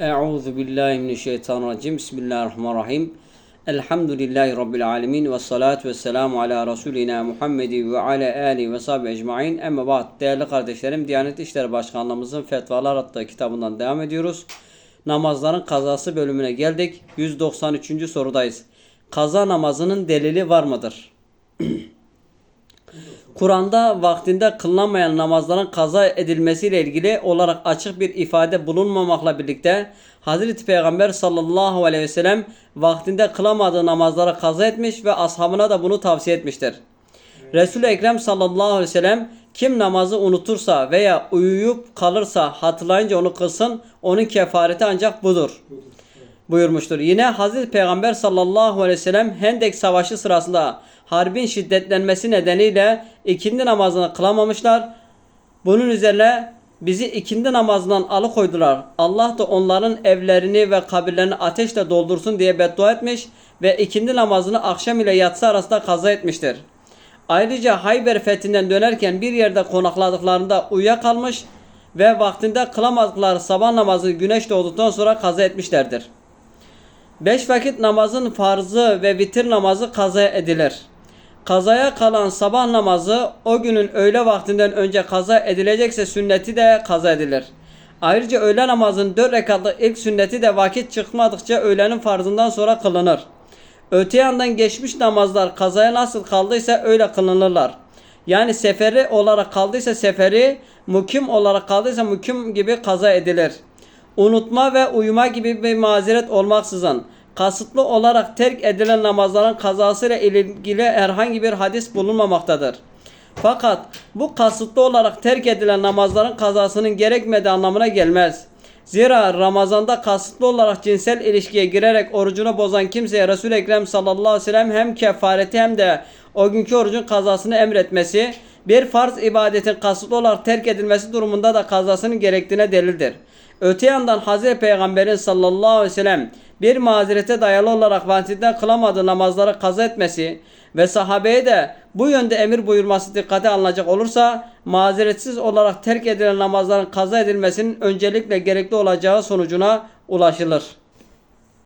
Euzu billahi mineşşeytanirracim. Bismillahirrahmanirrahim. Elhamdülillahi rabbil alamin ve salatu vesselamu ala rasulina Muhammedi ve ala ali ve sahbi ecmaîn. Amma ba'd. Değerli kardeşlerim, Diyanet İşleri Başkanlığımızın Fetvalar adlı kitabından devam ediyoruz. Namazların kazası bölümüne geldik. 193. sorudayız. Kaza namazının delili var mıdır? Kur'an'da vaktinde kılınamayan namazların kaza edilmesiyle ilgili olarak açık bir ifade bulunmamakla birlikte Hazreti Peygamber sallallahu aleyhi ve sellem vaktinde kılamadığı namazları kaza etmiş ve ashabına da bunu tavsiye etmiştir. Resul-i Ekrem sallallahu aleyhi ve sellem kim namazı unutursa veya uyuyup kalırsa hatırlayınca onu kılsın onun kefareti ancak budur buyurmuştur. Yine Hazreti Peygamber sallallahu aleyhi ve sellem Hendek Savaşı sırasında harbin şiddetlenmesi nedeniyle ikindi namazını kılamamışlar. Bunun üzerine bizi ikindi namazından alıkoydular. Allah da onların evlerini ve kabirlerini ateşle doldursun diye beddua etmiş ve ikindi namazını akşam ile yatsı arasında kaza etmiştir. Ayrıca Hayber fethinden dönerken bir yerde konakladıklarında uyuyakalmış ve vaktinde kılamadıkları sabah namazı güneş doğduktan sonra kaza etmişlerdir. Beş vakit namazın farzı ve vitir namazı kaza edilir. Kazaya kalan sabah namazı o günün öğle vaktinden önce kaza edilecekse sünneti de kaza edilir. Ayrıca öğle namazın dört rekatlı ilk sünneti de vakit çıkmadıkça öğlenin farzından sonra kılınır. Öte yandan geçmiş namazlar kazaya nasıl kaldıysa öyle kılınırlar. Yani seferi olarak kaldıysa seferi, mukim olarak kaldıysa mukim gibi kaza edilir. Unutma ve uyuma gibi bir mazeret olmaksızın kasıtlı olarak terk edilen namazların kazasıyla ilgili herhangi bir hadis bulunmamaktadır. Fakat bu kasıtlı olarak terk edilen namazların kazasının gerekmediği anlamına gelmez. Zira Ramazan'da kasıtlı olarak cinsel ilişkiye girerek orucunu bozan kimseye Resul-i Ekrem sallallahu aleyhi ve sellem hem kefareti hem de o günkü orucun kazasını emretmesi, bir farz ibadetin kasıtlı olarak terk edilmesi durumunda da kazasının gerektiğine delildir. Öte yandan Hazreti Peygamber'in sallallahu aleyhi ve sellem bir mazerete dayalı olarak vaktinde kılamadığı namazları kaza etmesi ve sahabeye de bu yönde emir buyurması dikkate alınacak olursa mazeretsiz olarak terk edilen namazların kaza edilmesinin öncelikle gerekli olacağı sonucuna ulaşılır.